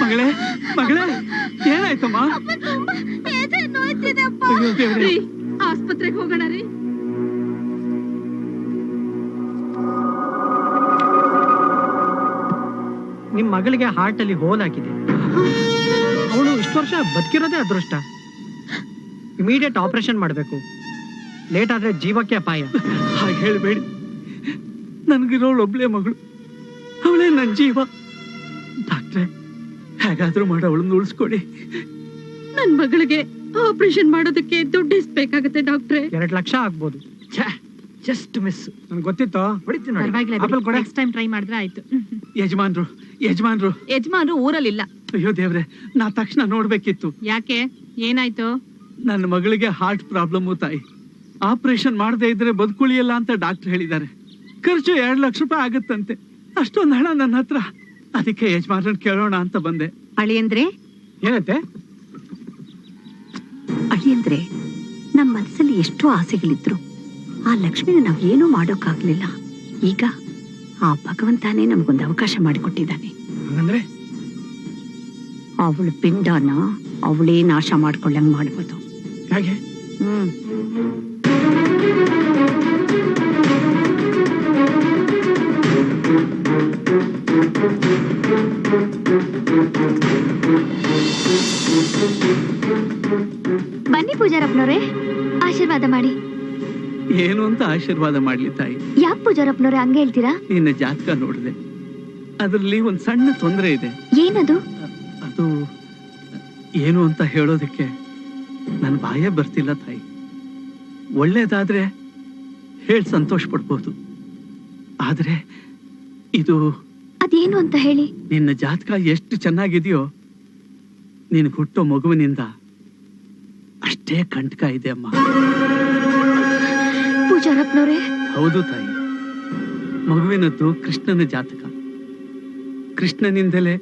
ಮಗಳೇ ಮಗಳೇ ಏನಾಯ್ತಮ್ಮ? ಆಸ್ಪತ್ರೆಗೆ ಹೋಗೋಣ ರೀ. ನಿಮ್ ಮಗಳಿಗೆ ಹಾರ್ಟ್ ಅಲ್ಲಿ ಹೋಲ್ ಆಗಿದೆ ಅವಳು ಇಷ್ಟು ವರ್ಷ ಬದುಕಿರೋದೇ ಅದೃಷ್ಟ. ಇಮಿಡಿಯೇಟ್ ಆಪರೇಷನ್ ಮಾಡಬೇಕು. ಲೇಟ್ ಆದ್ರೆ ಜೀವಕ್ಕೆ ಅಪಾಯ. ಹಾಗೆ ಹೇಳ್ಬೇಡಿ. ನನ್ಗಿರೋಳು ಒಬ್ಳೆ ಮಗಳು. ಅವಳೇ ನನ್ನ ಜೀವ. ಡಾಕ್ಟ್ರೆ ಹೇಗಾದ್ರೂ ಮಾಡಿ ಅವಳನ್ನ ಉಳಿಸ್ಕೊಡಿ ನನ್ ಮಗಳಿಗೆ ಆಪರೇಷನ್ ಮಾಡೋದಕ್ಕೆ ದುಡ್ಡು ಎಷ್ಟ್ ಬೇಕಾಗುತ್ತೆ ಡಾಕ್ಟ್ರೆ? ಎರಡು ಲಕ್ಷ ಆಗ್ಬೋದು. Just miss. ನನ್ಗೆ ಗೊತ್ತಿತ್ತು? ಹೊಡಿತೀನಿ ಪರವಾಗಿಲ್ಲ ಆಪಲ್ ಕೊಡೆ. ನೆಕ್ಸ್ಟ್ ಟೈಮ್ ಟ್ರೈ ಮಾಡಿದ್ರೆ ಆಯ್ತು. ಯಜಮಾನ್ರು ಯಜಮಾನ್ರು. ಯಜಮಾನ್ರು ಊರಲ್ಲಿಲ್ಲ. ಅಯ್ಯೋ ದೇವ್ರೆ ನಾ ತಕ್ಷಣ ನೋಡ್ಬೇಕಿತ್ತು. ಯಾಕೆ? ಏನಾಯ್ತು? ನನ್ನ ಮಗಳಿಗೆ ಹಾರ್ಟ್ ಪ್ರಾಬ್ಲಮ್ ತಾಯಿ. ಆಪರೇಷನ್ ಮಾಡದೇ ಇದ್ರೆ ಬದುಕುಳಿಯಲ್ಲ ಅಂತ ಡಾಕ್ಟರ್ ಹೇಳಿದ್ದಾರೆ. ಖರ್ಚು ಎರಡು ಲಕ್ಷ ರೂಪಾಯಿ ಆಗುತ್ತಂತೆ. ಅಷ್ಟೊಂದು ಹಣ ನನ್ನ ಹತ್ರ. ಅದಕ್ಕೆ ಯಜಮಾನ್ರನ್ನ ಕೇಳೋಣ ಅಂತ ಬಂದೆ. ಅಳಿಯಂದ್ರೆ? ಏನಂತೆ ಅಳಿಯಂದ್ರೆ ನಮ್ಮ ಮನಸ್ಸಲ್ಲಿ ಎಷ್ಟೋ ಆಸೆಗಳಿದ್ರು. ಆ ಲಕ್ಷ್ಮಿನ ನಾವು ಏನೂ ಮಾಡೋಕ್ಕಾಗ್ಲಿಲ್ಲ. ಈಗ ಆ ಭಗವಂತನೇ ನಮಗೊಂದು ಅವಕಾಶ ಮಾಡಿಕೊಟ್ಟಿದ್ದಾನೆ. ಹಂಗಂದ್ರೆ? ಅವಳ ಪಿಂಡನ ಅವಳೇ ನಾಶ ಮಾಡ್ಕೊಳ್ಳಂಗ್ ಮಾಡ್ಬೋದು. ಹೇಗೆ? ಬನ್ನಿ ಪೂಜಾರಪ್ಪನವ್ರೆ ಆಶೀರ್ವಾದ ಮಾಡಿ. ಏನು ಅಂತ ಆಶೀರ್ವಾದ ಮಾಡ್ಲಿ ತಾಯಿ. ಯಾಕೆ ಪೂಜಾರಪ್ಪನವ್ರೆ ಹಂಗೆ ಹೇಳ್ತೀರಾ? ನಿನ್ನ ಜಾತಕ ನೋಡಿದೆ. ಅದರಲ್ಲಿ ಒಂದು ಸಣ್ಣ ತೊಂದರೆ ಇದೆ. ಏನದು? ಅದು ಏನು ಅಂತ ಹೇಳೋದಕ್ಕೆ ನನ್ನ ಬಾಯೇ ಬರ್ತಿಲ್ಲ ತಾಯಿ. ಒಳ್ಳೇದಾದ್ರೆ ಹೇಳಿ ಸಂತೋಷ ಪಡ್ಬೋದು. ಆದ್ರೆ ಇದು ಅದೇನು ಅಂತ ಹೇಳಿ? ನಿನ್ನ ಜಾತಕ ಎಷ್ಟು ಚೆನ್ನಾಗಿದೆಯೋ ನಿನಗೆ ಹುಟ್ಟೋ ಮಗುವಿನಿಂದ ಅಷ್ಟೇ ಕಂಟಕ ಇದೆ ಅಮ್ಮ. ಪೂಜಾರಪ್ಪನವ್ರೆ ಹೌದು ತಾಯಿ. ಮಗುವಿನದ್ದು ಕೃಷ್ಣನ ಜಾತಕ. ಕೃಷ್ಣನಿಂದಲೇ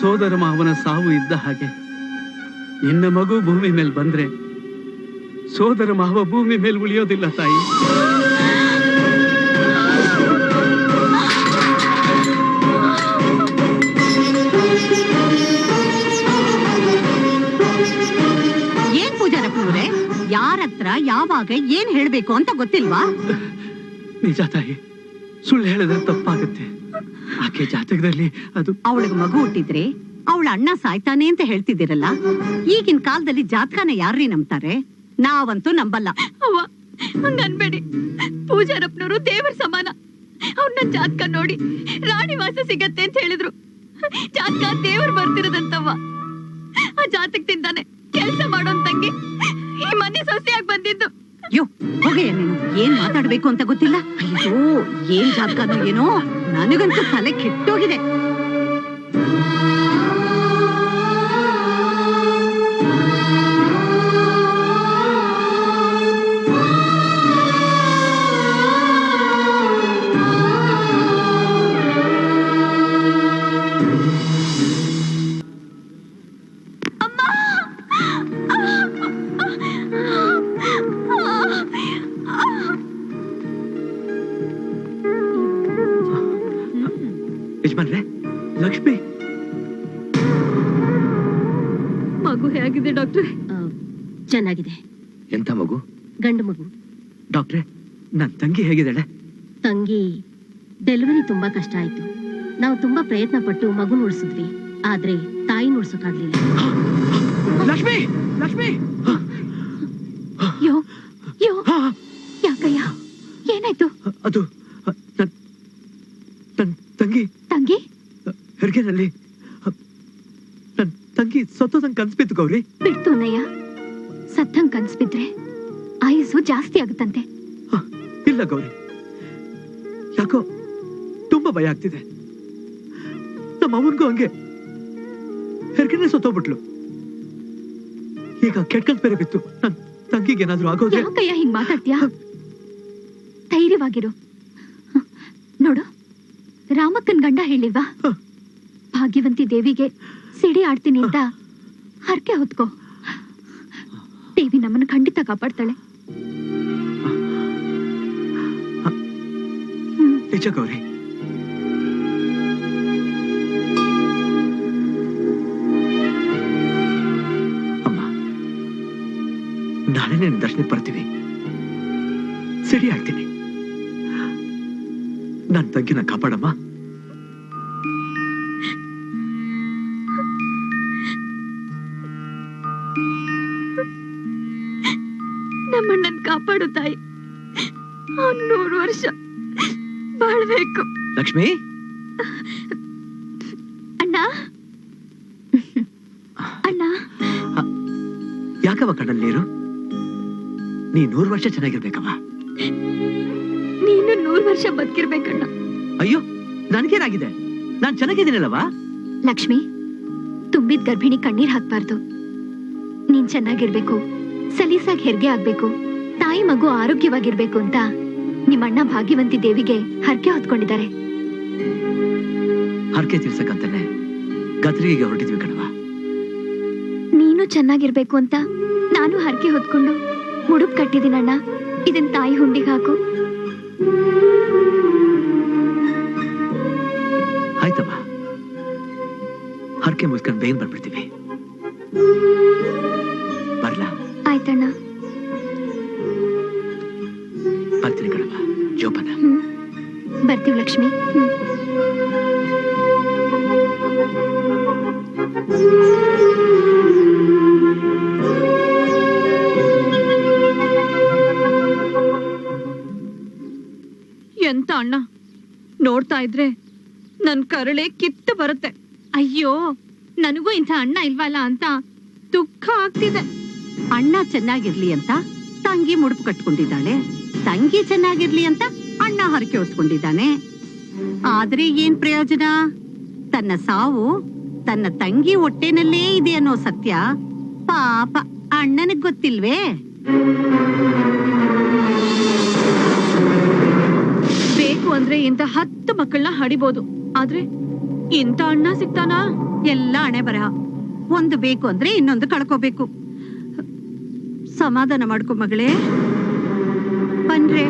ಸೋದರ ಮಾವನ ಸಾವು ಇದ್ದ ಹಾಗೆ ನಿನ್ನ ಮಗು ಭೂಮಿ ಮೇಲೆ ಬಂದ್ರೆ ಸೋದರ ಮಾವ ಭೂಮಿ ಮೇಲೆ ಉಳಿಯೋದಿಲ್ಲ ತಾಯಿ. ಯಾವಾಗ? ಏನ್ ಹೇಳ್ಬೇಕು ಅಂತ ಗೊತ್ತಿಲ್ವಾ? ನಿಜ ತಾಯಿ ಸುಳ್ಳು ಹೇಳಿದ್ರೆ ತಪ್ಪಾಗುತ್ತೆ. ಆಕೆ ಜಾತಕದಲ್ಲಿ ಅದು ಅವಳಿಗೆ ಮಗು ಹುಟ್ಟಿದ್ರೆ ಅವಳ ಅಣ್ಣ ಸಾಯ್ತಾನೆ ಅಂತ ಹೇಳ್ತಿದ್ದೀರಲ್ಲ? ಈಗಿನ ಕಾಲದಲ್ಲಿ ಜಾತಕನ ಯಾರ್ರೀ ನಂಬ್ತಾರೆ? ನಾವಂತೂ ನಂಬಲ್ಲ. ಅನ್ಬೇಡಿ. ಪೂಜಾರಪ್ಪನವರು ದೇವರ ಸಮಾನ. ಅವ್ರ ನನ್ ಜಾತಕ ನೋಡಿ ರಾಣಿ ವಾಸ ಸಿಗತ್ತೆ ಅಂತ ಹೇಳಿದ್ರು. ಜಾತಕ ದೇವರು ಬರ್ತಿರದಂತವ್ವ. ಆ ಜಾತಕದಿಂದಾನೆ ಕೆಲಸ ಮಾಡೋನ್ ತಂಗಿ ಈ ಮನೆ ಸೊಸೆಯಾಗಿ ಬಂದಿದ್ದು. ಅಯ್ಯೋ ಹೋಗಿ ನೀನು. ಏನ್ ಮಾತಾಡ್ಬೇಕು ಅಂತ ಗೊತ್ತಿಲ್ಲ? ಅಯ್ಯೋ, ಏನ್ ಜಾತಕನೋ ಏನೋ? ನನಗಂತೂ ತಲೆ ಕೆಟ್ಟೋಗಿದೆ. ಯಜಮಾನ್ರೆ ಲಕ್ಷ್ಮಿ. ಮಗು ಹೇಗಿದೆ ಡಾಕ್ಟ್ರೆ? ಚೆನ್ನಾಗಿದೆ. ಎಂತ ಮಗು? ಗಂಡು ಮಗು. ಡಾಕ್ಟ್ರೆ ನನ್ನ ತಂಗಿ ಹೇಗಿದ್ದಾಳೆ? ತಂಗಿ ಡೆಲಿವರಿ ತುಂಬಾ ಕಷ್ಟ ಆಯ್ತು. ನಾವು ತುಂಬಾ ಪ್ರಯತ್ನ ಪಟ್ಟು ಮಗು ಉಳಿಸಿದ್ವಿ ಆದ್ರೆ ತಾಯಿ ಉಳ್ಸೋಕಾಗ್ಲಿಲ್ಲ ಲಕ್ಷ್ಮಿ ಲಕ್ಷ್ಮಿ. ಯೋ ಯೋ ಯಾಕಯ್ಯ? ಏನಾಯ್ತು? ಅದು ನನ್ನ ನನ್ನ ತಂಗಿ ತಂಗಿ ಹೆರಿಗೆನಲ್ಲಿ ನನ್ನ ತಂಗಿ ಸತ್ತೋದಂಗೆ ಕನ್ಸ್ಬಿತ್ತು ಗೌರಿ. ಬಿಡ್ತು ಅಣ್ಣಯ್ಯ. ಸತ್ತಂಗ್ ಕನ್ಸ್ಬಿದ್ರೆ ಆಯಸ್ಸು ಜಾಸ್ತಿ ಆಗುತ್ತಂತೆ. ಇಲ್ಲ ಗೌರಿ. ಯಾಕೋ ತುಂಬಾ ಭಯ ಆಗ್ತಿದೆ. ನಮ್ಮ ಅವನ್ಗೂ ಹಂಗೆ. ಹೆರ್ಗಿನ ಸತ್ತೋಗ್ಬಿಟ್ಲು. ಈಗ ಕೆಟ್ಕಲ್ ಬೇರೆ ಬಿತ್ತು. ನನ್ ತಂಗಿಗೆ ಏನಾದ್ರೂ ಆಗೋದ್ರೆ ಯಾಕಯ್ಯ ಹಿಂಗ್ ಮಾತಾಡ್ತೀಯ? ಧೈರ್ಯವಾಗಿರು. ನೋಡು ರಾಮಕ್ಕನ್ ಗಂಡ ಹೇಳಿಲ್ವಾ. ಭಾಗ್ಯವಂತಿ ದೇವಿಗೆ ಸಿಡಿ ಆಡ್ತೀನಿ ಅಂತ ಹರಕೆ ಹೊತ್ಕೋ. ದೇವಿ ನಮ್ಮನ್ನ ಖಂಡಿತ ಕಾಪಾಡ್ತಾಳೆ. ಗೌರಿ ಅಮ್ಮ, ನಾಳೆ ನಿನ್ನ ದರ್ಶನಕ್ಕೆ ಬರ್ತೀವಿ. ಸರಿ ಆಗ್ತೀನಿ. ನನ್ನ ತಂಗಿನ ಕಾಪಾಡಮ್ಮ. ನೂರು ವರ್ಷ. ಬಾಳ್ಬೇಕು. ಲಕ್ಷ್ಮಿ? ಅಣ್ಣ? ಅಣ್ಣ? ಯಾಕವ ಕಣ್ಣಲ್ಲಿ ನೀರು? ನೀ ನೂರು ವರ್ಷ ಚೆನ್ನಾಗಿರ್ಬೇಕವ ನೀನು ನೂರು ವರ್ಷ ಬದುಕಿರ್ಬೇಕಣ್ಣ. ಅಯ್ಯೋ ನನಗೇನಾಗಿದೆ? ನಾನು ಚೆನ್ನಾಗಿದ್ದೀನಲ್ಲವ ಲಕ್ಷ್ಮಿ ತುಂಬಿದ ಗರ್ಭಿಣಿ ಕಣ್ಣೀರ್ ಹಾಕ್ಬಾರ್ದು. ನೀನ್ ಚೆನ್ನಾಗಿರ್ಬೇಕು. ಸಲೀಸಾಗಿ ಹೆರಿಗೆ ಆಗ್ಬೇಕು. ತಾಯಿ ಮಗು ಆರೋಗ್ಯವಾಗಿರ್ಬೇಕು ಅಂತ ನಿಮ್ಮಣ್ಣ ಭಾಗ್ಯವಂತಿ ದೇವಿಗೆ ಹರಕೆ ಹೊತ್ಕೊಂಡಿದ್ದಾರೆ. ಹರಕೆ ತೀರ್ಸಕ್ಕಂತಾನೆ ಗದ್ರಿಗೆ ಹೊರಟಿದ್ವಿ ಕಣವ ನೀನು ಚೆನ್ನಾಗಿರ್ಬೇಕು ಅಂತ ನಾನು ಹರಕೆ ಹೊತ್ಕೊಂಡು ಮುಡುಪ್ ಕಟ್ಟಿದ್ದೀನಣ್ಣ ಇದನ್ ತಾಯಿ ಹುಂಡಿಗೆ ಹಾಕು. ಆಯ್ತಮ್ಮ. ಹರಕೆ ಮುಗಿಸ್ಕೊಂಡು ಬೇಗ ಬಂದ್ಬಿಡ್ತೀವಿ. ಬರ್ಲಾ? ಆಯ್ತಣ್ಣ. ಬರ್ತೀನಿ ಕಣವ ಜೋಪಾನ ಬರ್ತೀವಿ ಲಕ್ಷ್ಮಿ. ಎಂತ ಅಣ್ಣ? ನೋಡ್ತಾ ಇದ್ರೆ ನನ್ ಕರಳೆ ಕಿತ್ತು ಬರುತ್ತೆ. ಅಯ್ಯೋ ನನಗೂ ಇಂಥ ಅಣ್ಣ ಇಲ್ವಲ್ಲ ಅಂತ ದುಃಖ ಆಗ್ತಿದೆ. ಅಣ್ಣ ಚೆನ್ನಾಗಿರ್ಲಿ ಅಂತ ತಂಗಿ ಮುಡುಪು ಕಟ್ಕೊಂಡಿದ್ದಾಳೆ. ತಂಗಿ ಚೆನ್ನಾಗಿರ್ಲಿ ಅಂತ ಅಣ್ಣ ಹರಕೆ ಹೊತ್ಕೊಂಡಿದ್ದಾನೆ. ಆದ್ರೆ ಏನ್ ಪ್ರಯೋಜನ? ತನ್ನ ಸಾವು ತನ್ನ ತಂಗಿ ಹೊಟ್ಟೆನಲ್ಲೇ ಇದೆ ಅನ್ನೋ ಸತ್ಯ. ಪಾಪ, ಅಣ್ಣನಿಗ್ ಗೊತ್ತಿಲ್ವೇ? ಬೇಕು ಅಂದ್ರೆ ಇಂಥ ಹತ್ತು ಮಕ್ಕಳನ್ನ ಹಡಿಬೋದು. ಆದ್ರೆ ಇಂಥ ಅಣ್ಣ ಸಿಗ್ತಾನಾ? ಎಲ್ಲ ಹಣೆ ಬರಹ. ಒಂದು ಬೇಕು ಅಂದ್ರೆ ಇನ್ನೊಂದು ಕಳ್ಕೋಬೇಕು. ಸಮಾಧಾನ ಮಾಡ್ಕೊ ಮಗಳೇ. ಬನ್ರೆ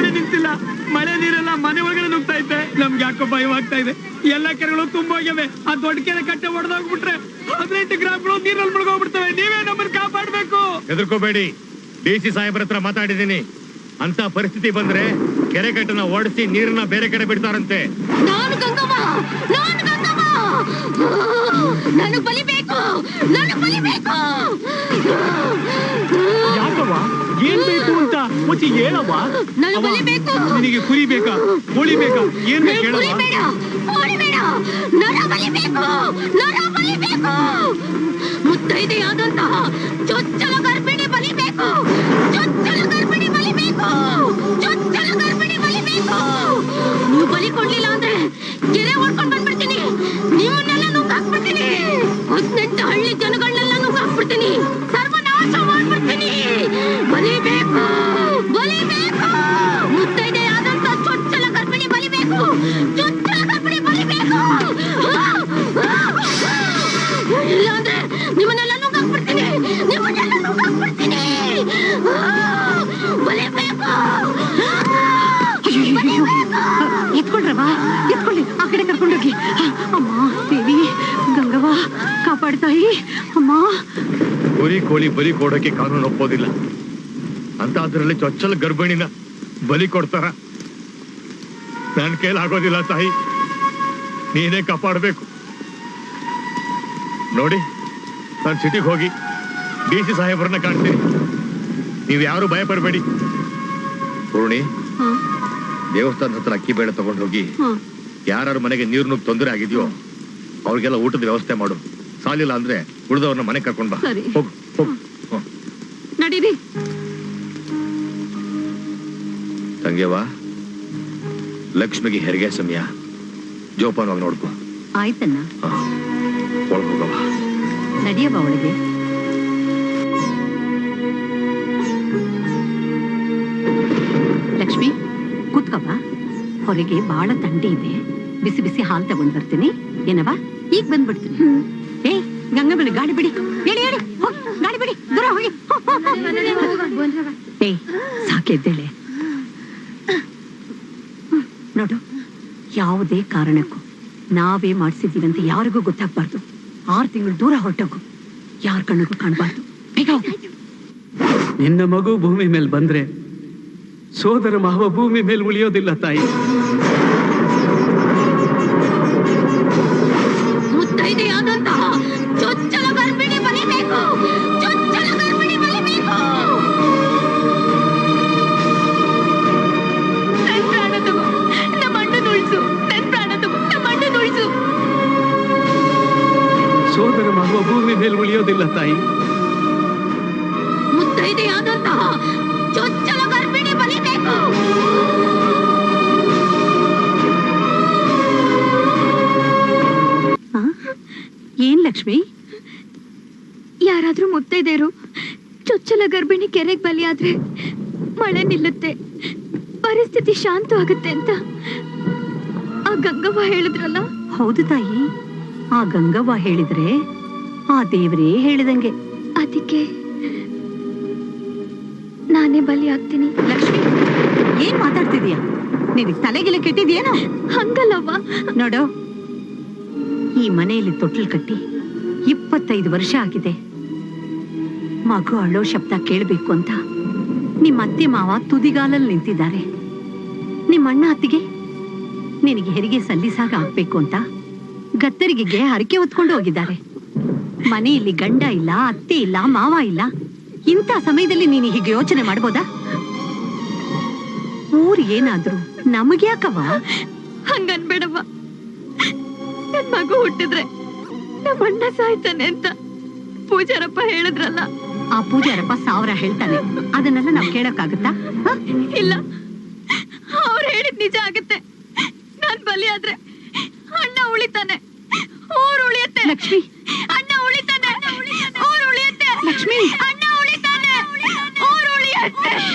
ವಾರದಿಂದ ನಿಂತಿಲ್ಲ. ಮಳೆ ನೀರೆಲ್ಲ ಮನೆ ಒಳಗಡೆ ನುಗ್ತಾ ಇದ್ದೆ. ನಮ್ಗೆ ಯಾಕೋ ಭಯವಾಗ್ತಾ ಇದೆ. ಎಲ್ಲ ಕೆರೆಗಳು ತುಂಬೋಗ್ಯವೆ ಆ ದೊಡ್ಡ ಕೆರೆ ಕಟ್ಟೆ ಒಡೆದೋಗ್ಬಿಟ್ರೆ ಹದಿನೆಂಟು ಗ್ರಾಮಗಳು ನೀರಲ್ಲಿ ಮುಳುಗೋಗ್ಬಿಡ್ತವೆ. ನೀವೇ ನಮ್ಮನ್ನ ಕಾಪಾಡ್ಬೇಕು. ಹೆದರ್ಕೋಬೇಡಿ. ಡಿ ಸಿ ಸಾಹೇಬ್ರ ಹತ್ರ ಮಾತಾಡಿದೀನಿ ಅಂತ ಪರಿಸ್ಥಿತಿ ಬಂದ್ರೆ ಕೆರೆ ಕಟ್ಟನ ಓಡಿಸಿ ನೀರನ್ನ ಬೇರೆ ಕಡೆ ಬಿಡ್ತಾರಂತೆ. ನಾನು ಗಂಗಮ್ಮ ನಾನು ಗಂಗಮ್ಮ ನನಗ್ ಬಲಿಬೇಕು ನನಗ್ ಬಲಿಬೇಕು ಯಾಕವ್ವ ಏನ್ ಬೇಕು ಅಂತ ಮುಚ್ಚಿ ಹೇಳವ ನನಗ್ ಬಲಿಬೇಕು. ನಿನಗೆ ಕುರಿ ಬೇಕಾ ಕೋಳಿ ಬೇಕಾ ಏನ್ ಬೇಕು ನನಗ್ ಹೇಳವ್ವ? ಬಲಿಬೇಡ ಹೊಡಿಬೇಡ ನರ ಬಲಿಬೇಕು. ನರ ಬಲಿಬೇಕು. ಮುತ್ತೈದೆಯಾದಂತಹ ಚೊಚ್ಚಲ ಗರ್ಭಿಣಿ ಬಲಿಬೇಕು. ಚೊಚ್ಚಲ ಗರ್ಭಿಣಿ ಬಲಿಬೇಕು. ಚೊಚ್ಚಲ ಗರ್ಭಿಣಿ ಬಲಿಬೇಕು. ನೀವು ಬಲಿ ಕೊಡ್ಲಿಲ್ಲ ಅಂದ್ರೆ ಕೆರೆ ಓಡ್ಕೊಂಡು ಬಂದ್ಬಿಡ್ತೀನಿ. ನಿಮ್ಮನ್ನೆಲ್ಲ ನುಗ್ಗಾಕ್ಬಿಡ್ತೀನಿ ಹದಿನೆಂಟು ಹಳ್ಳಿ ಜನಗಳನ್ನೆಲ್ಲ ನುಗ್ಗ್ ಎತ್ಕೊಳ್ರವ ಎತ್ಕೊಳ್ಳಿ. ಆ ಕಡೆ ಕರ್ಕೊಂಡೋಗಿ. ಅಮ್ಮ ದೇವಿ ಗಂಗವ್ವ ಕಾಪಾಡ್ತಾಯಿ ಅಮ್ಮ. ಕುರಿ ಕೋಳಿ ಬಲಿ ಕೊಡೋಕೆ ಕಾನೂನು ಒಪ್ಪೋದಿಲ್ಲ. ಅಂತ ಅದರಲ್ಲಿ ಚೊಚ್ಚಲ ಗರ್ಭಿಣಿನ ಬಲಿ ಕೊಡ್ತಾರ. ನನ್ನ ಕೈಲಿ ಆಗೋದಿಲ್ಲ ತಾಯಿ. ನೀನೇ ಕಾಪಾಡಬೇಕು. ನೋಡಿ ನಾನು ಸಿಟಿಗೆ ಹೋಗಿ ಡಿ ಸಿ ಸಾಹೇಬ್ರನ್ನ ಕಾಣ್ತೀನಿ. ನೀವು ಯಾರು ಭಯ ಪಡಬೇಡಿ ಪೂರ್ಣಿ ದೇವಸ್ಥಾನದ ಹತ್ರ ಅಕ್ಕಿ ಬೇಳೆ ತಗೊಂಡು ಹೋಗಿ ಯಾರು ಮನೆಗೆ ನೀರು ನುಗ್ಗಿ ತೊಂದರೆ ಆಗಿದೆಯೋ ಅವ್ರಿಗೆಲ್ಲ ಊಟದ ವ್ಯವಸ್ಥೆ ಮಾಡು. ಸಾಲಿಲ್ಲ ಅಂದ್ರೆ ಉಳಿದವ್ರನ್ನ ಮನೆ ಕರ್ಕೊಂಡ್ ಬಾ. ಹೋಗು ಹೋಗು. ನಡೀರಿ. ತಂಗೇವಾ ಲಕ್ಷ್ಮಿಗೆ ಹೆರಿಗೆ ಸಮಯ. ಜೋಪಾನವಾಗಿ ನೋಡ್ಕೋ. ಆಯ್ತಣ್ಣ. ಒಳಗೋಗವ ನಡಿಯವ ಒಳಗೆ ಹೊರಗೆ ಬಹಳ ತಂಡಿ ಇದೆ. ಬಿಸಿ ಬಿಸಿ ಹಾಲು ತಗೊಂಡ್ ಬರ್ತೀನಿ. ಏನವ ಈಗ ಬಂದ್ಬಿಡ್ತೀನಿ. ಏ ಗಂಗಾ ಮೇಲೆ ಗಾಡಿ ಬಿಡಿ. ಹೇಳಿ ಹೇಳಿ ಹೋಗ್, ಗಾಡಿ ಬಿಡಿ. ದೂರ ಹೋಗಿ. ಏ ಸಾಕೆದ್ದೇಳೆ ನೋಡು ಯಾವುದೇ ಕಾರಣಕ್ಕೂ ನಾವೇ ಮಾಡಿಸಿದ್ದೀವಿ ಅಂತ ಯಾರಿಗೂ ಗೊತ್ತಾಗ್ಬಾರ್ದು. ಆರು ತಿಂಗಳು ದೂರ ಹೊರಟೋಗು. ಯಾರ ಕಣ್ಣಿಗೂ ಕಾಣಬಾರ್ದು. ಬೇಗ ನಿನ್ನ ಮಗು ಭೂಮಿ ಮೇಲೆ ಬಂದ್ರೆ ಸೋದರ ಮಾವ ಭೂಮಿ ಮೇಲೆ ಉಳಿಯೋದಿಲ್ಲ ತಾಯಿ. ಸೋದರ ಮಾವ ಭೂಮಿ ಮೇಲೆ ಉಳಿಯೋದಿಲ್ಲ ತಾಯಿ. ಮುತ್ತೈದೆಯಾದಂತಹ ಲಕ್ಷ್ಮಿ? ಯಾರಾದ್ರೂ ಮುತ್ತೈದೇರು ಚೊಚ್ಚಲ ಗರ್ಭಿಣಿ ಕೆರೆಗೆ ಬಲಿಯಾದ್ರೆ ಮಳೆ ನಿಲ್ಲುತ್ತೆ. ಪರಿಸ್ಥಿತಿ ಶಾಂತವಾಗುತ್ತೆ ಅಂತ. ಆ ಗಂಗವ್ವ ಹೇಳಿದ್ರಲ್ಲ? ಹೌದು ತಾಯಿ. ಆ ಗಂಗವ್ವ ಹೇಳಿದ್ರೆ ಆ ದೇವರೇ ಹೇಳಿದಂಗೆ. ಅದಕ್ಕೆ ನಾನೇ ಬಲಿ ಆಗ್ತೀನಿ ಲಕ್ಷ್ಮಿ ಏನ್ ಮಾತಾಡ್ತಿದೀಯ? ನಿನಗ್ ತಲೆಗೆಲ್ಲ ಕೆಟ್ಟಿದ್ಯೇನೋ? ಹಂಗಲ್ಲವ್ವ. ನೋಡು ಈ ಮನೆಯಲ್ಲಿ ತೊಟ್ಲು ಕಟ್ಟಿ ಇಪ್ಪತ್ತೈದು ವರ್ಷ ಆಗಿದೆ. ಮಗು ಅಳೋ ಶಬ್ದ ಕೇಳಬೇಕು ಅಂತ ನಿಮ್ಮ ಅತ್ತೆ ಮಾವ ತುದಿಗಾಲಲ್ಲಿ ನಿಂತಿದ್ದಾರೆ. ನಿಮ್ಮ ಅಣ್ಣ ಅತ್ತಿಗೆ ನಿನಗೆ ಹೆರಿಗೆ ಸಲ್ಲಿಸಾಗ ಆಗ್ಬೇಕು ಅಂತ ಗತ್ತರಿಗೆ ಹರಕೆ ಹೊತ್ಕೊಂಡು ಹೋಗಿದ್ದಾರೆ. ಮನೆಯಲ್ಲಿ ಗಂಡ ಇಲ್ಲ, ಅತ್ತೆ ಇಲ್ಲ, ಮಾವ ಇಲ್ಲ. ಇಂಥ ಸಮಯದಲ್ಲಿ ನೀನು ಹೀಗೆ ಯೋಚನೆ ಮಾಡ್ಬೋದಾ? ಊರ್ ಏನಾದ್ರು ನಮಗ್ಯಾಕವಾ ಹಂಗನ್ಬೇಡವ್ವ. ನನ್ ಮಗು ಹುಟ್ಟಿದ್ರೆ ನಮ್ಮ ಅಣ್ಣ ಸಾಯ್ತಾನೆ ಅಂತ ಪೂಜಾರಪ್ಪ ಹೇಳಿದ್ರಲ್ಲ. ಆ ಪೂಜಾರಪ್ಪ ಸಾವಿರ ಹೇಳ್ತಾನೆ. ಅದನ್ನೆಲ್ಲ ನಾವು ಕೇಳಕ್ಕಾಗುತ್ತಾ? ಇಲ್ಲ. ಅವ್ರು ಹೇಳಿದ್ ನಿಜ ಆಗುತ್ತೆ. ನನ್ ಬಲಿ ಆದ್ರೆ ಅಣ್ಣ ಉಳಿತಾನೆ. ಊರು ಉಳಿಯುತ್ತೆ. ಲಕ್ಷ್ಮಿ. ಅಣ್ಣ ಉಳಿತಾನೆ. ಊರು ಉಳಿಯುತ್ತೆ. ಲಕ್ಷ್ಮಿ. ಅಣ್ಣ ಉಳಿತಾನೆ. ಊರು ಉಳಿಯುತ್ತೆ.